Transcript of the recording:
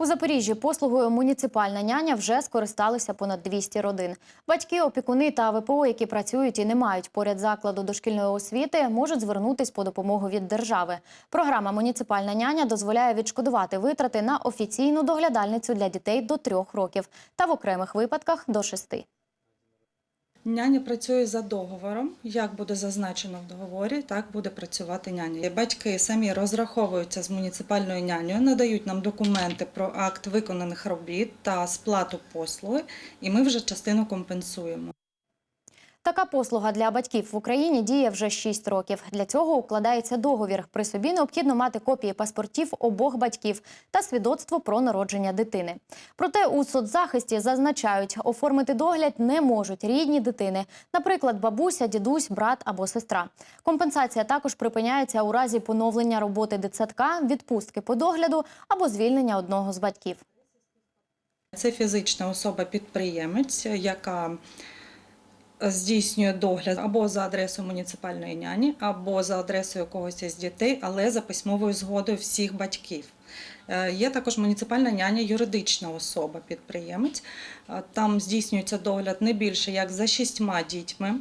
У Запоріжжі послугою муніципальна няня вже скористалися понад 200 родин. Батьки, опікуни та ВПО, які працюють і не мають поряд закладу дошкільної освіти, можуть звернутись по допомогу від держави. Програма Муніципальна няня дозволяє відшкодувати витрати на офіційну доглядальницю для дітей до трьох років та в окремих випадках до шести. Няня працює за договором. Як буде зазначено в договорі, так буде працювати няня. Батьки самі розраховуються з муніципальною нянею, надають нам документи про акт виконаних робіт та сплату послуги, і ми вже частину компенсуємо. Така послуга для батьків в Україні діє вже 6 років. Для цього укладається договір. При собі необхідно мати копії паспортів обох батьків та свідоцтво про народження дитини. Проте у соцзахисті зазначають, оформити догляд не можуть рідні дитини, наприклад, бабуся, дідусь, брат або сестра. Компенсація також припиняється у разі поновлення роботи дитсадка, відпустки по догляду або звільнення одного з батьків. Це фізична особа-підприємець, яка здійснює догляд або за адресою муніципальної няні, або за адресою когось із дітей, але за письмовою згодою всіх батьків. Е, Є також муніципальна няня, юридична особа, підприємець. Е, Там здійснюється догляд не більше як за шістьма дітьми.